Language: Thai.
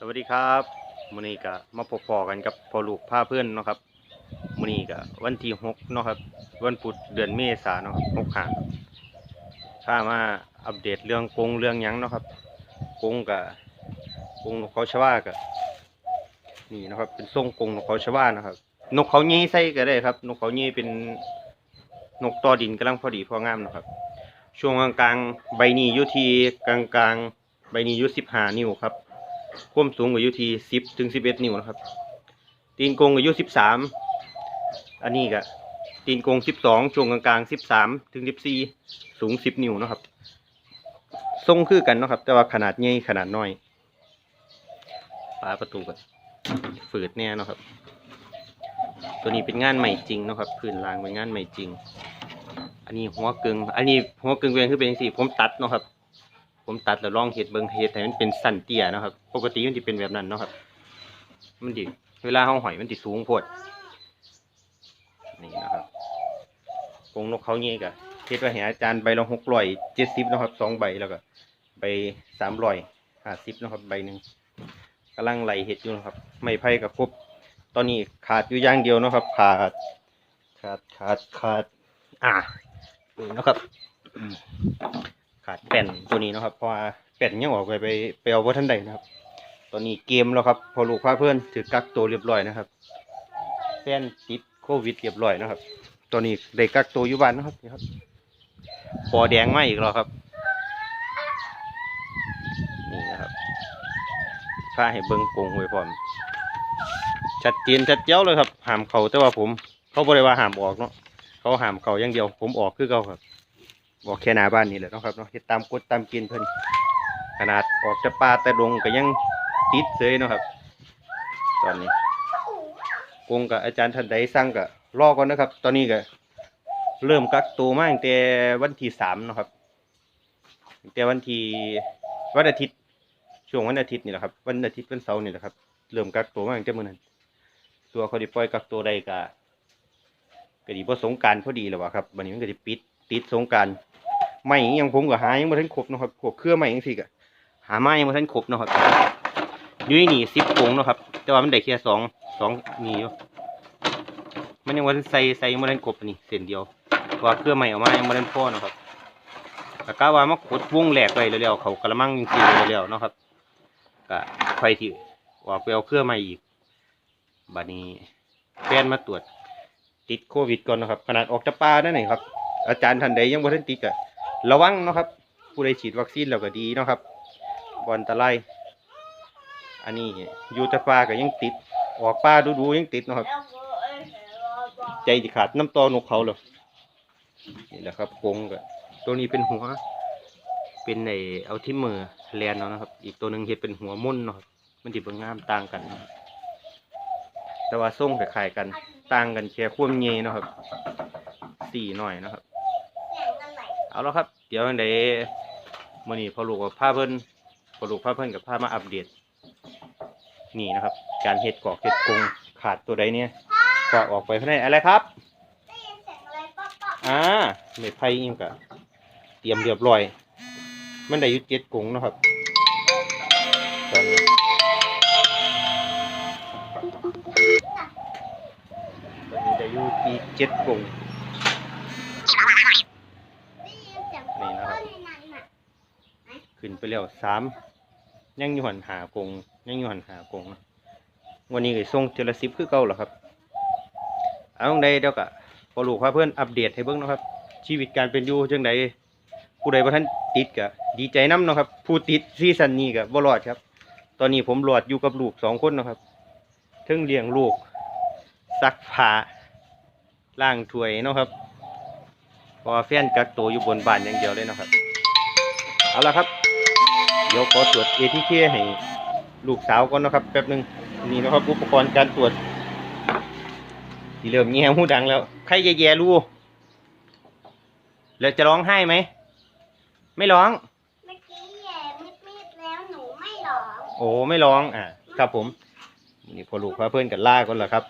สวัสดีครับมื้อนี้ก็มาพบพอกันกับพอลูกพาเพื่อนเนาะครับมื้อนี้ก็วันที่หกเนาะครับ วันพุธเดือนเมษาเนาะครับหกหาพามาอัปเดตเรื่องกงเรื่องหยังเนาะครับกงกับกงนกเขาชวากับนี่นะครับ เป็นทรงกงนกเขาชวานะครับ นกเขายี้ใส่ก็ได้ครับ นกเขายี้เป็นนกต่อดินกำลังพอดีพองามเนาะครับ ช่วงกลางๆใบนี้อยู่ที่กลางๆใบนี้อยู่สิบห้านิ้วครับ ความสูงก็อยู่ที่สิบถึงสิบเอ็ดนิ้วนะครับ ตีนกงก็อยู่สิบสามอันนี้ก็ตีนกงสิบสองช่วงกลางๆสิบสามถึงสิบสี่สูงสิบนิ้วนะครับทรงคือกันนะครับ แต่ว่าขนาดใหญ่ขนาดน้อยฝาประตูก็ฝืดแน่นะครับ ตัวนี้เป็นงานใหม่จริงนะครับพื้นรางเป็นงานใหม่จริง อันนี้หัวกึ่งอันนี้หัวกึ่งเป็นคือเป็นสีผมตัดนะครับ ผมตัดแล้วลองเห็ดเบิงเห็ดให้มันเป็นสันเตี้ยนะครับ ปกติมันจะเป็นแบบนั้นเนาะครับ มันดิเวลาเขาหอยมันติสูงโพดนี่นะครับกงนกเขาเงี้ยกะเฮ็ดไว้ให้อาจารย์ใบละหกร้อยเจ็ดสิบนะครับสองใบแล้วก็ใบสามร้อยห้าสิบนะครับใบหนึ่งกำลังไหลเห็ดอยู่นะครับ ไม่ไผ่กับครบตอนนี้ขาดอยู่อย่างเดียวนะครับ ขาด ขาดขาดขาด อ่านี่นะครับ ขาดแป้นตัวนี้นะครับเพราะว่าแป้นยังออกไปไปไปเอาว่าท่านใดนะครับ ตอนนี้เกมแล้วครับพอลูกพาเพื่อนถือกักตัวเรียบร้อยนะครับแป้นติดโควิดเรียบร้อยนะครับตอนนี้ได้กักตัวอยู่บ้านนะครับนี่ครับปอแดงไมาอีกแล้วครับนี่นะครับพาให้เบิ้งกงไว้พร้อมชัดเจนชัดเจ้าเลยครับห้ามเขาแต่ว่าผม เขาบริว่าห้ามออกเนาะเขาห้ามเขาอย่างเดียว ผมออกคือเขาครับ บอกแค่หน้าบ้านนี่แหละเนาะครับเนาะเฮ็ดตามกฎตามเกณฑ์เพิ่นขนาดออกจากป่าแต่ดงก็ยังติดเสยเนาะครับ ตอนนี้กงกับอาจารย์ท่านใดสั่งก็รอก่อนนะครับ ตอนนี้ก็เริ่มกักตัวมาตั้งแต่วันที่สามนะครับตั้งแต่วันที่วันอาทิตย์ช่วงวันอาทิตย์นี่แหละครับ วันอาทิตย์วันเสาร์นี่แหละครับ เริ่มกักตัวมาตั้งแต่มื้อนั้นตัวเขาได้ปล่อยกักตัวได้ก็ก็ดีบ่สงการพอดีแล้ววะครับวันนี้มันก็สิปิด ติดสงการไม่ยังผมก็หายังบ่ทันครบนะครับพวกเครือไม่ยังสิก็หาไม้ยังบ่ทันครบนะครับยู่ในนี่สิบกงนะครับ แต่ว่ามันได้แค่สองสองนี่อยู่มันยังบ่ทันใส่ใส่ยังบ่ทันครบอันนี่เส้นเดียวเพราะว่าเครือไม่ออกมายังบ่ทันพ่อนะครับก็กะว่ามาขุดวงแหลกไว้แล้วๆเขากระมังจริงๆแล้วๆนะครับก็ไฟที่ว่าไปเอาเครื่อใหม่อีกบัดนี้แฟนมาตรวจติดโควิดก่อนนะครับ ขนาดออกจากป่าได้ไหนครับ อาจารย์ท่านใดยังบ่ทันติดก็ระวังเนาะครับ ผู้ใดฉีดวัคซีนแล้วก็ดีเนาะครับบอันตรายอันนี้อยู่ต่ป่าก็ยังติดออกป่าดูๆยังติดเนาะครับ ใจสิขาดน้ำตอนกเขาเลยนี่แหละครับกรงก็ตัวนี้เป็นหัว เป็นไอเอาที่มือแลนเอาะนะครับ อีกตัวหนึ่งเห็ดเป็นหัวมุ่นเนาะครับมันติเบิ่งงามต่างกัน แต่ว่าทรงคล้ายกัน ต่างกันแค่ควมเงยเนาะครับสี่หน่อยนะครับ เอาแล้วครับ เดี๋ยวเดมื่อนี้พอลูกกับผ้าเพิ่นพอลูกผ้าเพิ่นกับผ้ามาอัปเดต นี่นะครับ การเห็ดกอกเห็ดกงขาดตัวใดเนี่ยก็ออกไปภายในอะไรครับอ่าเม็ดไผ่อิ่มกะเตรียมเรียบร้อย มันได้ยู่เจ็ดกงนะครับตอนนี้ตอนนี้ได้อยู่ที่เจ็ดกง ขึ้นไปแล้วสามยังอยู่หันหากงยังอยู่หันหากงนะวันนี้ก็ส่งเทละสิบคือเก่าเหรอครับ เอาจั่งใดเดี๋ยวก็พอลูกพาเพื่อนอัปเดตให้เบิ่งนะครับ ชีวิตการเป็นอยู่จังใดผู้ใดบ่ทันติดก็ดีใจน้ำเนาะครับ ผู้ติดซีซันนี้ก็บ่รอดครับ ตอนนี้ผมรอดอยู่กับลูกสองคนนะครับเทิงเลี้ยงลูกซักผ้าล้างถ้วยเนาะครับพราะว่าแฟนกักตัวอยู่บนบ้านอย่างเดียวเลยเนาะครับ เอาละครับ ดี๋ยวขอตรวจ ATK ให้ลูกสาวก่อนนะครับแป๊บหนึงนี่นะครับอุปกรณ์การตรวจที่เริ่มแง่หูดังแล้วใครแย่ๆรู้แล้วจะร้องไห้ไหมไม่ร้องเมื่อกี้แย่มืดๆแล้วหนูไม่หลอกโอ้ไม่ร้องอ่าครับผมนี่พอลูกพาเพื่อนกันล่าก่อนเหรอครับ